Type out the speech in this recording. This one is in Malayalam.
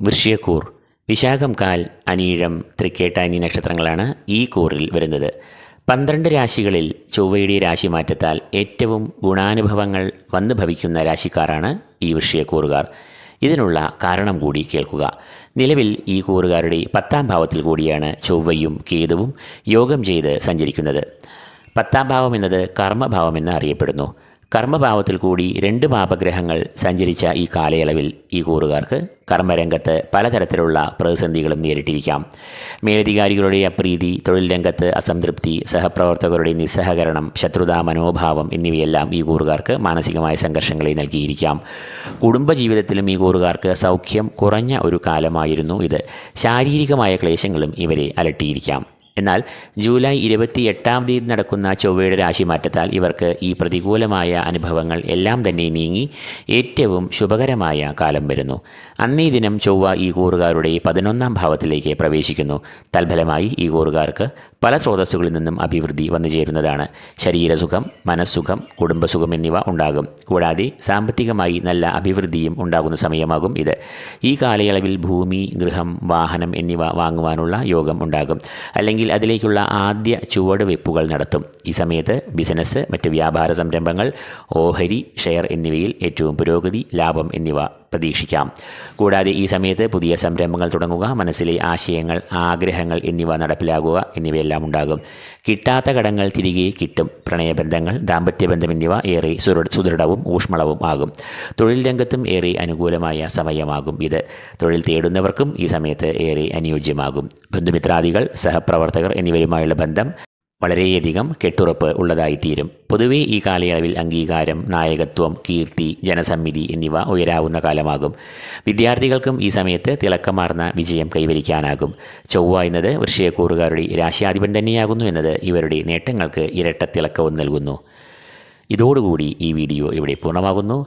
വൃശ്യക്കൂർ വിശാഖം കാൽ അനീഴം തൃക്കേട്ട എന്നീ നക്ഷത്രങ്ങളാണ് ഈ കൂറിൽ വരുന്നത്. പന്ത്രണ്ട് രാശികളിൽ ചൊവ്വയുടെ രാശിമാറ്റത്താൽ ഏറ്റവും ഗുണാനുഭവങ്ങൾ വന്നു ഭവിക്കുന്ന രാശിക്കാരാണ് ഈ വൃശ്യക്കൂറുകാർ ഇതിനുള്ള കാരണം കൂടി കേൾക്കുക. നിലവിൽ ഈ കൂറുകാരുടെ പത്താം ഭാവത്തിൽ കൂടിയാണ് ചൊവ്വയും കേതുവും യോഗം ചെയ്ത് സഞ്ചരിക്കുന്നത്. പത്താം ഭാവം എന്നത് കർമ്മഭാവമെന്ന് അറിയപ്പെടുന്നു. കർമ്മഭാവത്തിൽ കൂടി രണ്ട് പാപഗ്രഹങ്ങൾ സഞ്ചരിച്ച ഈ കാലയളവിൽ ഈ കൂറുകാർക്ക് കർമ്മരംഗത്ത് പലതരത്തിലുള്ള പ്രതിസന്ധികളും നേരിട്ടിരിക്കാം. മേലധികാരികളുടെ അപ്രീതി തൊഴിൽ രംഗത്ത് അസംതൃപ്തി സഹപ്രവർത്തകരുടെ നിസ്സഹകരണം ശത്രുതാ മനോഭാവം എന്നിവയെല്ലാം ഈ കൂറുകാർക്ക് മാനസികമായ സംഘർഷങ്ങളെ നൽകിയിരിക്കാം. കുടുംബജീവിതത്തിലും ഈ കൂറുകാർക്ക് സൗഖ്യം കുറഞ്ഞ ഒരു കാലമായിരുന്നു ഇത്. ശാരീരികമായ ക്ലേശങ്ങളും ഇവരെ അലട്ടിയിരിക്കാം. എന്നാൽ ജൂലൈ ഇരുപത്തി എട്ടാം തീയതി നടക്കുന്ന ചൊവ്വയുടെ രാശിമാറ്റത്താൽ ഇവർക്ക് ഈ പ്രതികൂലമായ അനുഭവങ്ങൾ എല്ലാം തന്നെ നീങ്ങി ഏറ്റവും ശുഭകരമായ കാലം വരുന്നു. അന്നേ ദിനം ചൊവ്വ ഈ കൂറുകാരുടെ പതിനൊന്നാം ഭാവത്തിലേക്ക് പ്രവേശിക്കുന്നു. തൽഫലമായി ഈ കൂറുകാർക്ക് പല സ്രോതസ്സുകളിൽ നിന്നും അഭിവൃദ്ധി വന്നു ചേരുന്നതാണ്. ശരീരസുഖം മനസ്സുഖം കുടുംബസുഖം എന്നിവ ഉണ്ടാകും. കൂടാതെ സാമ്പത്തികമായി നല്ല അഭിവൃദ്ധിയും ഉണ്ടാകുന്ന സമയമാകും ഇത്. ഈ കാലയളവിൽ ഭൂമി ഗൃഹം വാഹനം എന്നിവ വാങ്ങുവാനുള്ള യോഗം ഉണ്ടാകും. അല്ലെങ്കിൽ അതിലേക്കുള്ള ആദ്യ ചുവടുവെപ്പുകൾ നടത്തും. ഈ സമയത്ത് ബിസിനസ് മറ്റ് വ്യാപാര സംരംഭങ്ങൾ ഓഹരി ഷെയർ എന്നിവയിൽ ഏറ്റവും പുരോഗതി ലാഭം എന്നിവ പ്രതീക്ഷിക്കാം. കൂടാതെ ഈ സമയത്ത് പുതിയ സംരംഭങ്ങൾ തുടങ്ങുക മനസ്സിലെ ആശയങ്ങൾ ആഗ്രഹങ്ങൾ എന്നിവ നടപ്പിലാകുക എന്നിവയെല്ലാം ഉണ്ടാകും. കിട്ടാത്ത കടങ്ങൾ തിരികെ കിട്ടും. പ്രണയബന്ധങ്ങൾ ദാമ്പത്യബന്ധം എന്നിവ ഏറെ സുദൃ സുദൃഢവും ഊഷ്മളവും ആകും. തൊഴിൽ രംഗത്തും ഏറെ അനുകൂലമായ സമയമാകും ഇത്. തൊഴിൽ തേടുന്നവർക്കും ഈ സമയത്ത് ഏറെ അനുയോജ്യമാകും. ബന്ധുമിത്രാദികൾ സഹപ്രവർത്തകർ എന്നിവരുമായുള്ള ബന്ധം വളരെയധികം കെട്ടുറപ്പ് ഉള്ളതായിത്തീരും. പൊതുവേ ഈ കാലയളവിൽ അംഗീകാരം നായകത്വം കീർത്തി ജനസമ്മിതി എന്നിവ ഉയരാവുന്ന കാലമാകും. വിദ്യാർത്ഥികൾക്കും ഈ സമയത്ത് തിളക്കമാർന്ന വിജയം കൈവരിക്കാനാകും. ചൊവ്വ എന്നത് വൃശ്യക്കൂറുകാരുടെ രാശിയാധിപൻ തന്നെയാകുന്നു എന്നത് ഇവരുടെ നേട്ടങ്ങൾക്ക് ഇരട്ട തിളക്കവും നൽകുന്നു. ഇതോടുകൂടി ഈ വീഡിയോ ഇവിടെ പൂർണമാകുന്നു.